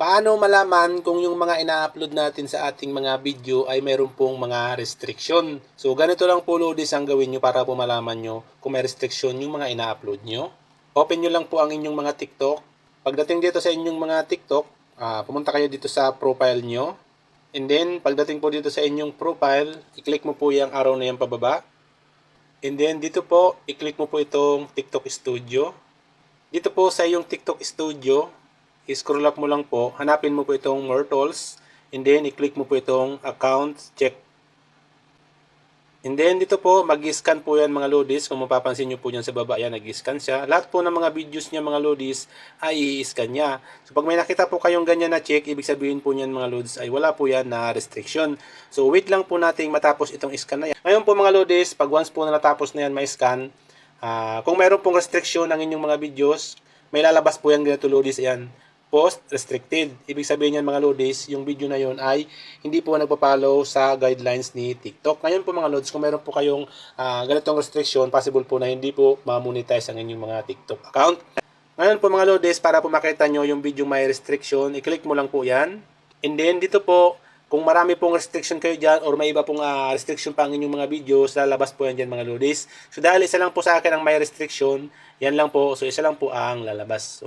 Paano malaman kung yung mga ina-upload natin sa ating mga video ay mayroon pong mga restriction? So, ganito lang po Lodis ang gawin nyo para po malaman nyo kung may restriction yung mga ina-upload nyo. Open nyo lang po ang inyong mga TikTok. Pagdating dito sa inyong mga TikTok, ah, pumunta kayo dito sa profile nyo. And then, pagdating po dito sa inyong profile, i-click mo po yung arrow na yung pababa. And then, dito po, i-click mo po itong TikTok Studio. Dito po sa iyong TikTok Studio, i-scroll up mo lang po, hanapin mo po itong More Tools, and then i-click mo po itong Account Check. And then dito po, mag-scan po yan mga lodis. Kung mapapansin nyo po dyan sa baba, yan, nag-scan siya. Lahat po ng mga videos niya mga lodis ay i-scan niya. So pag may nakita po kayong ganyan na check, ibig sabihin po niyan mga lodis ay wala po yan na restriction. So wait lang po nating matapos itong scan na yan. Ngayon po mga lodis, pag once po na natapos na yan ma-scan, ah, kung mayroon pong restriction ng inyong mga videos, may lalabas po yan ganito lodis yan post restricted. Ibig sabihin yan mga lodis, yung video na yon ay hindi po nagpa-follow sa guidelines ni TikTok. Ngayon po mga lods, kung meron po kayong ah, ganitong restriction, possible po na hindi po ma-monetize ang inyong mga TikTok account. Ngayon po mga lodis, para po makita nyo yung video may restriction, i-click mo lang po yan. And then dito po, kung marami pong restriction kayo dyan or may iba pong ah, restriction pa ang inyong mga videos, lalabas po yan dyan mga lodis. So dahil isa lang po sa akin ang may restriction, yan lang po. So isa lang po ang lalabas. So,